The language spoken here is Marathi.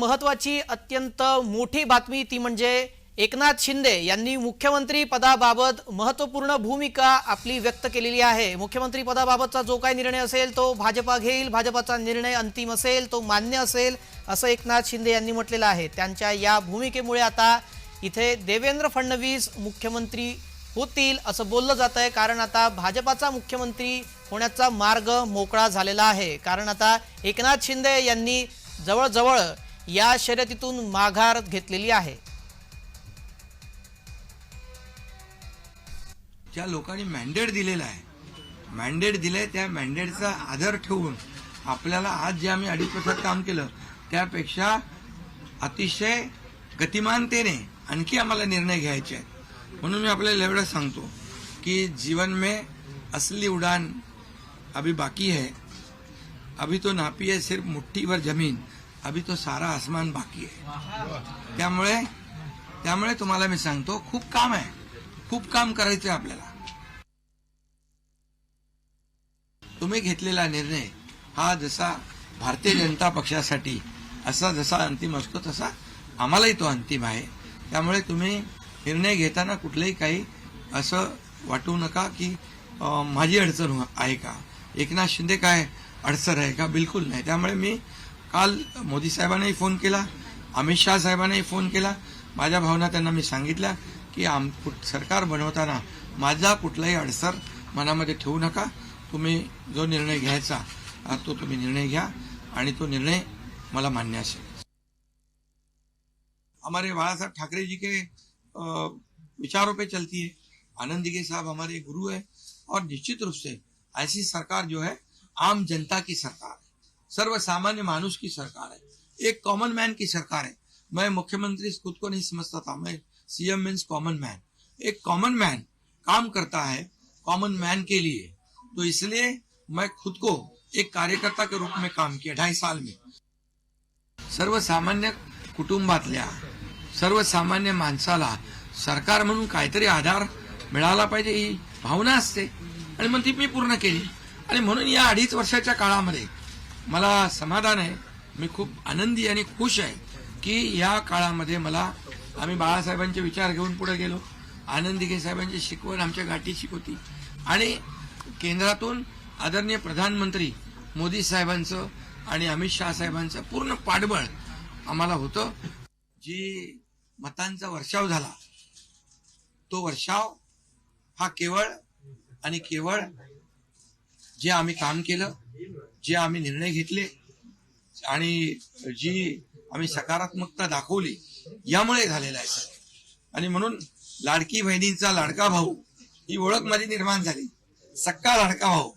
महत्वाची अत्यंत मोठी बातमी ती म्हणजे एकनाथ शिंदे यांनी मुख्यमंत्री पदाबाबत महत्त्वपूर्ण भूमिका आपली व्यक्त केलेली आहे. मुख्यमंत्री पदाबाबतचा जो काही निर्णय असेल तो भाजपा घेईल भाजपाचा निर्णय अंतिम असेल तो मान्य असेल असं एकनाथ शिंदे यांनी म्हटलेलं आहे. त्यांच्या या भूमिकेमुळे आता इथे देवेंद्र फडणवीस मुख्यमंत्री होतील असं बोललं जात आहे कारण आता भाजपाचा मुख्यमंत्री होण्याचा मार्ग मोकळा झालेला आहे. कारण आता एकनाथ शिंदे यांनी जवळजवळ या शर्यतीतून माघार घेतलेली आहे. ज्या लोकांनी मॅन्डेट दिलेला आहे मॅन्डेट दिलंय त्या मॅन्डेटचा आदर ठेवून आपल्याला आज जे आम्ही अडीच वर्षात काम केलं त्यापेक्षा अतिशय गतिमानतेने आणखी आम्हाला निर्णय घ्यायचे आहेत. म्हणून मी आपल्याला एवढं सांगतो की जीवन में असली उडान अभी बाकी है. अभी तो नापी है सिर्फ मुठ्ठीवर जमीन. अभी तो सारा आसमान बाकी आहे त्यामुळे त्यामुळे तुम्हाला मी सांगतो खूप काम आहे. खूप काम करायचं आहे आपल्याला. तुम्ही घेतलेला निर्णय हा जसा भारतीय जनता पक्षासाठी असा जसा अंतिम असतो तसा आम्हालाही तो अंतिम आहे. त्यामुळे तुम्ही निर्णय घेताना कुठलंही काही असं वाटू नका की माझी अडचण आहे का? एकनाथ शिंदे काय अडचण आहे का? बिलकुल नाही. त्यामुळे मी काल मोदी साहेबांनाही फोन केला अमित शाह साहेबांनाही फोन केला. माझ्या भावना त्यांना मी सांगितल्या की आम कुठ- सरकार बनवताना माझा कुठलाही अडसर मनामध्ये ठेवू नका. तुम्ही जो निर्णय घ्यायचा तो तुम्ही निर्णय घ्या आणि तो निर्णय मला मान्य असेल. हमारे बाळासाहेब ठाकरे जी के अ, विचारों पे चलती है. आनंद दिगे साहब हमारे गुरु है और निश्चित रूप से ऐसी सरकार जो है आम जनता की सरकार है. सर्वसामान्य मानुष की सरकार है। एक कॉमन मैन की सरकार है। मैं मुख्यमंत्री खुद को नहीं समझता था। मैं सीएम मीन्स कॉमन मैन एक कॉमन मैन काम करता है कॉमन मैन के लिए। तो इसलिए मैं खुद को एक कार्यकर्ता के रूप में काम किया ढाई साल में। सर्वसामान्य कुटुंबातल्या सर्वसामान्य माणसाला सरकार म्हणून काहीतरी आधार मिळाला पाहिजे ही भावना असते. आणि मग ती मी पूर्ण केली. आणि म्हणून या अडीच वर्षाच्या काळामध्ये मला समाधान आहे. मी खूप आनंदी आणि खुश आहे की या काळामध्ये मला आम्ही बाळासाहेबांचे विचार घेऊन पुढे गेलो. आनंदीगे साहेबांची शिकवण आमच्या गाठीशी शिकवती. आणि केंद्रातून आदरणीय प्रधानमंत्री मोदी साहेबांचं आणि अमित शहा साहेबांचं पूर्ण पाठबळ आम्हाला होतं. जी मतांचा वर्षाव झाला तो वर्षाव हा केवळ आणि केवळ जे आम्ही काम केलं जे आम्ही निर्णय घेतले आणि जी आम्ही सकारात्मकता दाखवली यामुळे झालेला आहे सर. आणि म्हणून लाडकी बहिणींचा लाडका भाऊ ही ओळख माझी निर्माण झाली. सक्का लाडका भाऊ.